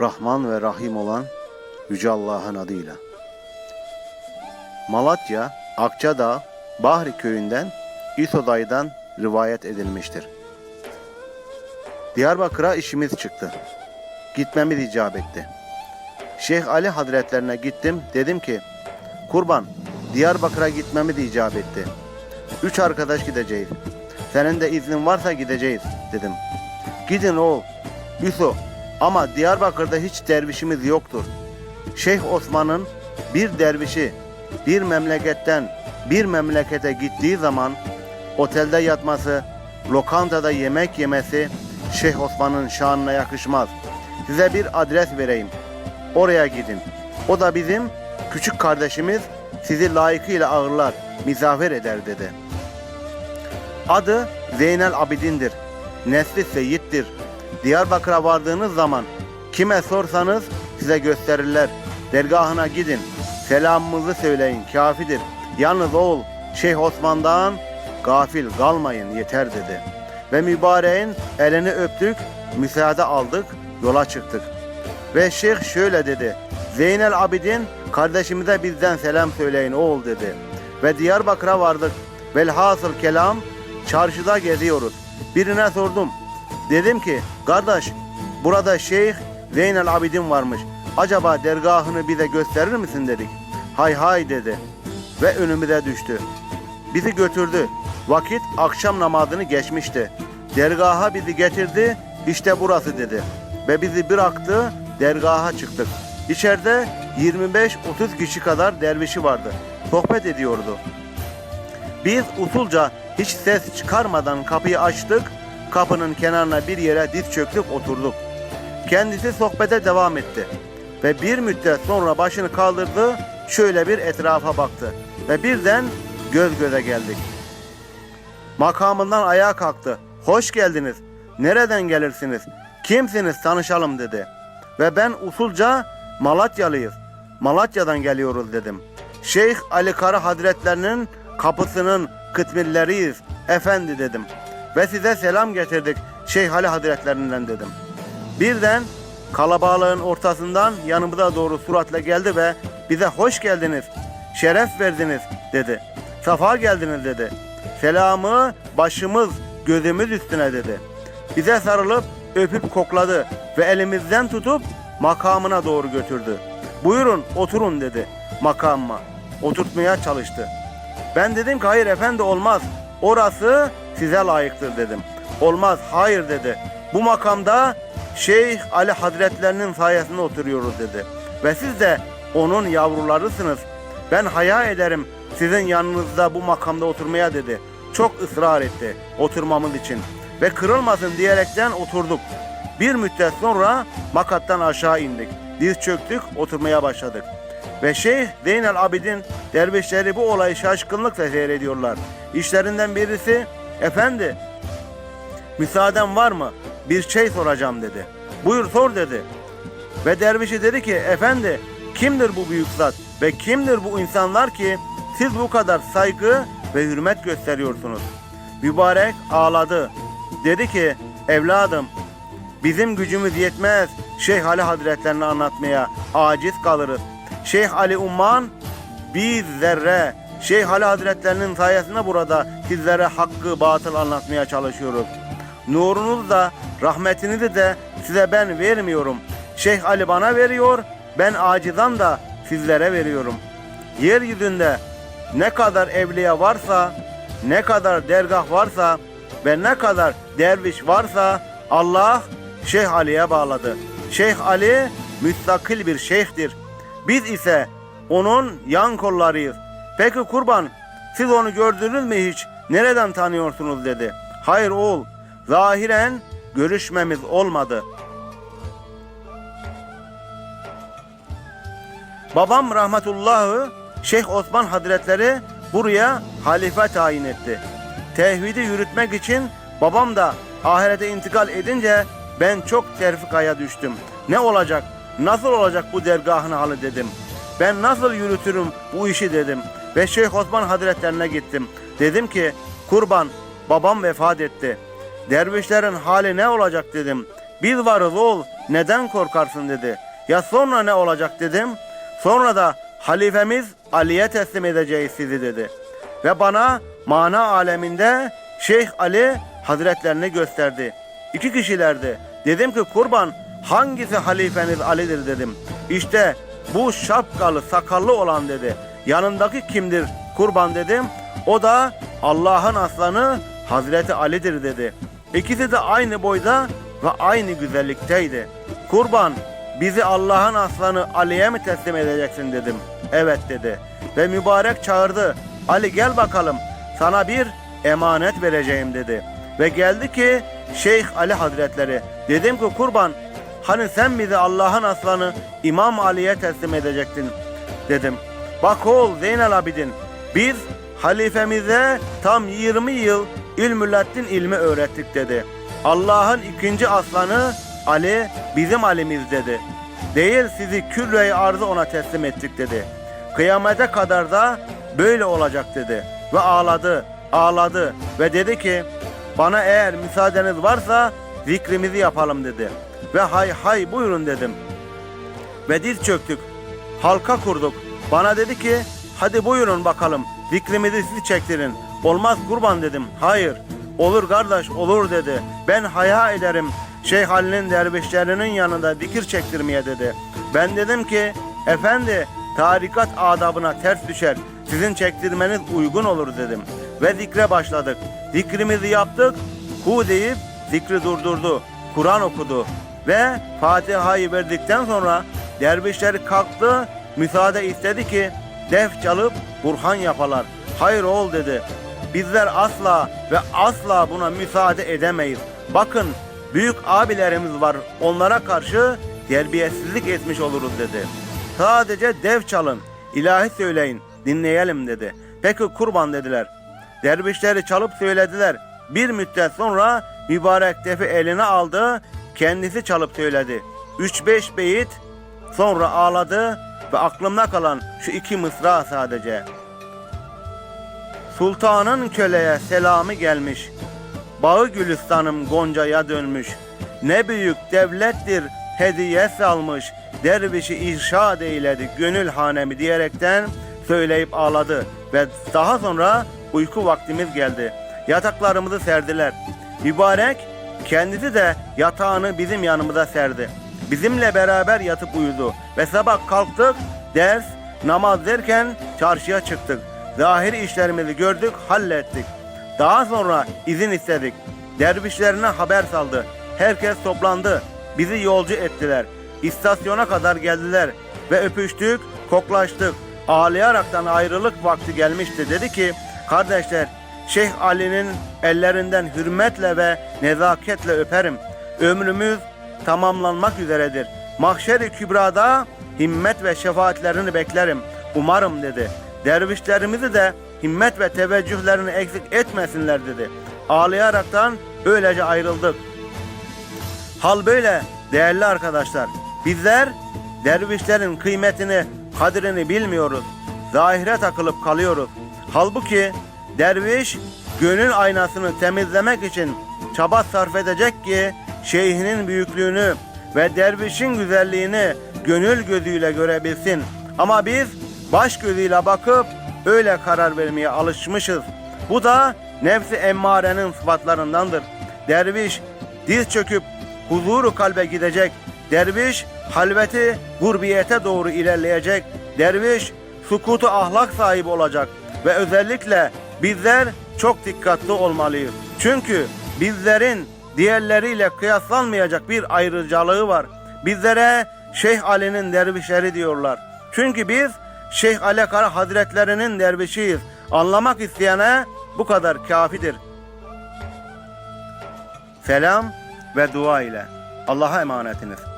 Rahman ve Rahim olan Yüce Allah'ın adıyla. Malatya, Akçadağ, Bahri köyünden İsoday'dan rivayet edilmiştir. Diyarbakır'a işimiz çıktı. Gitmemiz icap etti. Şeyh Ali Hazretlerine gittim. Dedim ki, kurban Diyarbakır'a gitmemiz icap etti. Üç arkadaş gideceğiz. Senin de iznin varsa gideceğiz dedim. Gidin oğul. Yusuf ama Diyarbakır'da hiç dervişimiz yoktur. Şeyh Osman'ın bir dervişi bir memleketten bir memlekete gittiği zaman otelde yatması, lokantada yemek yemesi Şeyh Osman'ın şanına yakışmaz. Size bir adres vereyim. Oraya gidin. O da bizim küçük kardeşimiz sizi layıkıyla ağırlar, misafir eder dedi. Adı Zeynel Abidin'dir. Nesli Seyit'tir. Diyarbakır'a vardığınız zaman kime sorsanız size gösterirler. Dergahına gidin. Selamımızı söyleyin. Kafidir. Yalnız oğul Şeyh Osman'dan gafil kalmayın yeter dedi. Ve mübareğin elini öptük, müsaade aldık, yola çıktık. Ve şeyh şöyle dedi. Zeynel Abidin kardeşimize bizden selam söyleyin oğul dedi. Ve Diyarbakır'a vardık. Velhasıl kelam çarşıda geziyoruz. Birine sordum. Dedim ki kardeş burada Şeyh Zeynel Abidin varmış. Acaba dergahını bize gösterir misin dedik. Hay hay dedi. Ve önümüze düştü. Bizi götürdü. Vakit akşam namazını geçmişti. Dergaha bizi getirdi. İşte burası dedi. Ve bizi bıraktı. Dergaha çıktık. İçeride 25-30 kişi kadar dervişi vardı. Sohbet ediyordu. Biz usulca hiç ses çıkarmadan kapıyı açtık. Kapının kenarına bir yere diz çöktük oturduk. Kendisi sohbete devam etti. Ve bir müddet sonra başını kaldırdı. Şöyle bir etrafa baktı. Ve birden göz göze geldik. Makamından ayağa kalktı. Hoş geldiniz. Nereden gelirsiniz? Kimsiniz tanışalım dedi. Ve ben usulca Malatyalıyız. Malatya'dan geliyoruz dedim. Şeyh Ali Kara Hazretlerinin kapısının kıtmilleriyiz. Efendi dedim. Ve size selam getirdik Şeyh Ali Hazretlerinden dedim. Birden kalabalığın ortasından yanımıza doğru suratla geldi ve bize hoş geldiniz, şeref verdiniz dedi. Safa geldiniz dedi. Selamı başımız, gözümüz üstüne dedi. Bize sarılıp öpüp kokladı ve elimizden tutup makamına doğru götürdü. Buyurun oturun dedi makamıma. Oturtmaya çalıştı. Ben dedim ki hayır efendi olmaz. Orası size layıktır dedim. Olmaz hayır dedi. Bu makamda Şeyh Ali Hazretlerinin sayesinde oturuyoruz dedi. Ve siz de onun yavrularısınız. Ben haya ederim sizin yanınızda bu makamda oturmaya dedi. Çok ısrar etti oturmamız için. Ve kırılmasın diyerekten oturduk. Bir müddet sonra makattan aşağı indik. Diz çöktük, oturmaya başladık. Ve Şeyh Zeynel Abidin dervişleri bu olayı şaşkınlıkla seyrediyorlar. İşlerinden birisi, efendi müsaaden var mı? Bir şey soracağım dedi. Buyur sor dedi. Ve dervişi dedi ki, efendi kimdir bu büyük zat ve kimdir bu insanlar ki siz bu kadar saygı ve hürmet gösteriyorsunuz? Mübarek ağladı. Dedi ki, evladım Bizim gücümüz yetmez Şeyh Ali Hazretlerini anlatmaya. Aciz kalırız. Şeyh Ali Umman bir zerre Şeyh Ali Hazretlerinin sayesinde burada sizlere hakkı batıl anlatmaya çalışıyoruz. Nurunuzu da rahmetinizi de size ben vermiyorum. Şeyh Ali bana veriyor, ben acizan da sizlere veriyorum. Yeryüzünde ne kadar evliya varsa, ne kadar dergah varsa ve ne kadar derviş varsa Allah Şeyh Ali'ye bağladı. Şeyh Ali müstakil bir şeyhtir. Biz ise onun yan kollarıyız. Peki kurban siz onu gördünüz mü hiç? Nereden tanıyorsunuz dedi. Hayır oğul zahiren görüşmemiz olmadı. Babam rahmetullahı Şeyh Osman Hazretleri buraya halife tayin etti. Tevhidi yürütmek için babam da ahirete intikal edince ben çok terfikaya düştüm. Ne olacak? Nasıl olacak bu dergahın halı dedim. Ben nasıl yürütürüm bu işi dedim. Ve Şeyh Osman Hazretlerine gittim. Dedim ki kurban babam vefat etti. Dervişlerin hali ne olacak dedim. Biz varız oğul neden korkarsın dedi. Ya sonra ne olacak dedim. Sonra da halifemiz Ali'ye teslim edeceğiz sizi dedi. Ve bana mana aleminde Şeyh Ali hazretlerini gösterdi. İki kişilerdi. Dedim ki kurban hangisi halifeniz Ali'dir dedim. İşte bu şapkalı sakallı olan dedi. Yanındaki kimdir kurban dedim. O da Allah'ın aslanı Hazreti Ali'dir dedi. İkisi de aynı boyda ve aynı güzellikteydi. Kurban bizi Allah'ın aslanı Ali'ye mi teslim edeceksin dedim. Evet dedi. Ve mübarek çağırdı. Ali gel bakalım sana bir emanet vereceğim dedi. Ve geldi ki Şeyh Ali Hazretleri. Dedim ki kurban hani sen bizi Allah'ın aslanı İmam Ali'ye teslim edecektin dedim. Bak oğul Zeynel Abidin biz halifemize tam 20 yıl ilmülettin ilmi öğrettik dedi. Allah'ın ikinci aslanı Ali bizim Ali'miz dedi. Değil sizi kürre arzı ona teslim ettik dedi. Kıyamete kadar da böyle olacak dedi. Ve ağladı, ağladı ve dedi ki bana eğer müsaadeniz varsa zikrimizi yapalım dedi. Ve hay hay buyurun dedim. Ve diz çöktük. Halka kurduk. Bana dedi ki hadi buyurun bakalım zikrimizi siz çektirin. Olmaz kurban dedim. Hayır. Olur kardeş olur dedi. Ben haya ederim. Şeyh Ali'nin dervişlerinin yanında zikir çektirmeye dedi. Ben dedim ki efendi tarikat adabına ters düşer. Sizin çektirmeniz uygun olur dedim. Ve zikre başladık. Zikrimizi yaptık. Hu deyip zikri durdurdu. Kur'an okudu. Ve Fatiha'yı verdikten sonra dervişler kalktı. Müsaade istedi ki def çalıp burhan yapalar. Hayır oğul dedi. Bizler asla ve asla buna müsaade edemeyiz. Bakın büyük abilerimiz var. Onlara karşı terbiyesizlik etmiş oluruz dedi. Sadece dev çalın, ilahi söyleyin, dinleyelim dedi. Peki kurban dediler. Dervişleri çalıp söylediler. Bir müddet sonra mübarek defi eline aldı, kendisi çalıp söyledi. 3-5 beyit sonra ağladı ve aklımda kalan şu iki mısra sadece. Sultanın köleye selamı gelmiş. Bağı gülistanım goncaya dönmüş. Ne büyük devlettir hediye salmış. Dervişi irşad eyledi gönül hanemi diyerekten söyleyip ağladı. Ve daha sonra uyku vaktimiz geldi. Yataklarımızı serdiler. Mübarek kendisi de yatağını bizim yanımıza serdi. Bizimle beraber yatıp uyudu. Ve sabah kalktık, ders, namaz derken çarşıya çıktık. Zahiri işlerimizi gördük, hallettik. Daha sonra izin istedik. Dervişlerine haber saldı. Herkes toplandı. Bizi yolcu ettiler. İstasyona kadar geldiler ve öpüştük, koklaştık. Ağlayaraktan ayrılık vakti gelmişti. Dedi ki, kardeşler Şeyh Ali'nin ellerinden hürmetle ve nezaketle öperim. Ömrümüz tamamlanmak üzeredir. Mahşer-i kübrada himmet ve şefaatlerini beklerim. Umarım dedi. Dervişlerimizi de himmet ve teveccühlerini eksik etmesinler dedi. Ağlayaraktan öylece ayrıldık. Hal böyle değerli arkadaşlar. Bizler dervişlerin kıymetini, kadrini bilmiyoruz. Zahire takılıp kalıyoruz. Halbuki derviş gönül aynasını temizlemek için çaba sarf edecek ki şeyhinin büyüklüğünü ve dervişin güzelliğini gönül gözüyle görebilsin. Ama biz baş gözüyle bakıp öyle karar vermeye alışmışız. Bu da nefsi emmarenin sıfatlarındandır. Derviş diz çöküp huzuru kalbe gidecek. Derviş halveti gurbiyete doğru ilerleyecek. Derviş sukutu ahlak sahibi olacak. Ve özellikle bizler çok dikkatli olmalıyız. Çünkü bizlerin diğerleriyle kıyaslanmayacak bir ayrıcalığı var. Bizlere Şeyh Ali'nin dervişleri diyorlar. Çünkü biz Şeyh Ali Kara Hazretlerinin dervişiyiz. Anlamak isteyene bu kadar kafidir. Selam ve dua ile Allah'a emanetiniz.